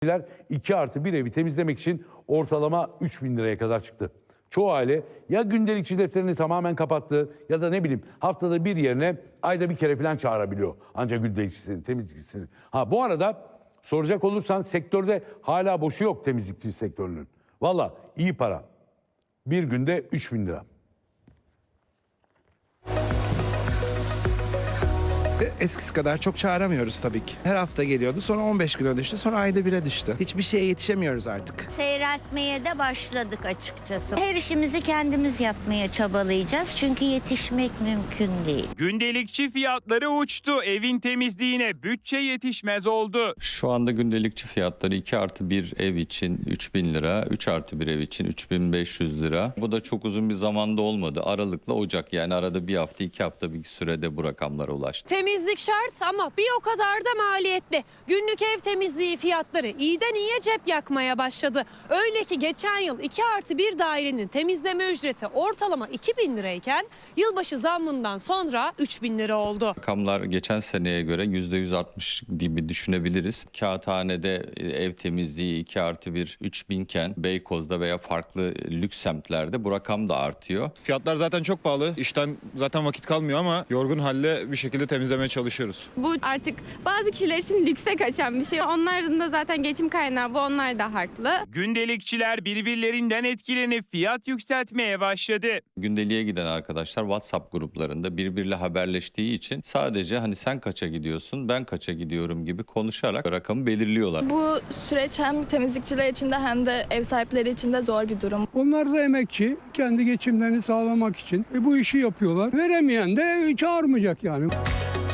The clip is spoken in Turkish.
Temizlikçiler 2 artı 1 evi temizlemek için ortalama 3 bin liraya kadar çıktı. Çoğu aile ya gündelikçi defterini tamamen kapattı ya da ne bileyim haftada bir yerine ayda bir kere falan çağırabiliyor. Ancak gündelikçisini, temizlikçisini. Ha bu arada soracak olursan sektörde hala boşu yok temizlikçi sektörünün. Valla iyi para. Bir günde 3 bin lira. Eskisi kadar çok çağıramıyoruz tabii ki. Her hafta geliyordu sonra 15 güne düştü sonra ayda bire düştü. Hiçbir şeye yetişemiyoruz artık. Seyreltmeye de başladık açıkçası. Her işimizi kendimiz yapmaya çabalayacağız çünkü yetişmek mümkün değil. Gündelikçi fiyatları uçtu. Evin temizliğine bütçe yetişmez oldu. Şu anda gündelikçi fiyatları 2 artı 1 ev için 3000 lira, 3 artı 1 ev için 3500 lira. Bu da çok uzun bir zamanda olmadı. Aralıkla Ocak yani arada bir hafta iki hafta bir sürede bu rakamlara ulaştı. Temizlik şart ama bir o kadar da maliyetli. Günlük ev temizliği fiyatları iyiden iyiye cep yakmaya başladı. Öyle ki geçen yıl 2 artı 1 dairenin temizleme ücreti ortalama 2000 lirayken yılbaşı zammından sonra 3000 lira oldu. Rakamlar geçen seneye göre %100 artmış gibi düşünebiliriz. Kağıthane'de e, ev temizliği 2 artı 1 3000 iken Beykoz'da veya farklı lüks semtlerde bu rakam da artıyor. Fiyatlar zaten çok pahalı. İşten zaten vakit kalmıyor ama yorgun halde bir şekilde temizlemeye çalışıyoruz. Bu artık bazı kişiler için lükse kaçan bir şey. Onların da zaten geçim kaynağı bu. Onlar da haklı. Gündelikçiler birbirlerinden etkilenip fiyat yükseltmeye başladı. Gündeliğe giden arkadaşlar WhatsApp gruplarında birbiriyle haberleştiği için sadece hani sen kaça gidiyorsun ben kaça gidiyorum gibi konuşarak rakamı belirliyorlar. Bu süreç hem temizlikçiler için de hem de ev sahipleri için de zor bir durum. Onlar da emekçi, kendi geçimlerini sağlamak için e, bu işi yapıyorlar. Veremeyen de çağırmayacak yani.